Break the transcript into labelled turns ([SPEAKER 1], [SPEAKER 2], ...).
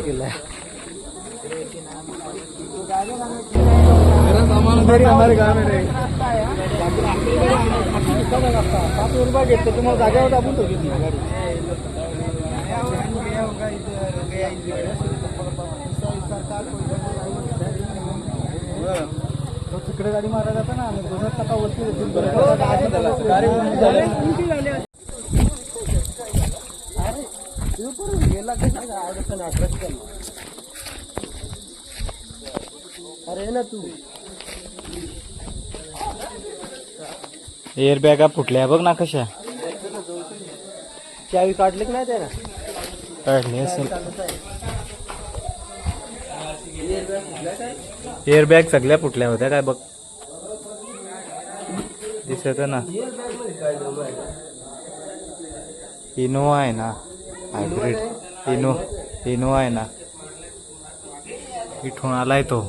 [SPEAKER 1] गेलाय पाच रुपये घेतो तुम्हाला जागेवर दाबून तो किती गाडी तो तिकडे गाडी मारा जाता ना आणि दोन टक्का वरती येतील. गाडी अरे ये ना तू.
[SPEAKER 2] एअर बॅगा फुटल्या. बघ ना कशा.
[SPEAKER 1] चावी काढली की नाही ते ना
[SPEAKER 2] काढली असेल. एअर बॅग सगळ्या फुटल्या होत्या. काय बघ. दिसत ना. इनोवा आहे ना. हायब्रिड इनो इनो आहे ना. इथून आलाय तो.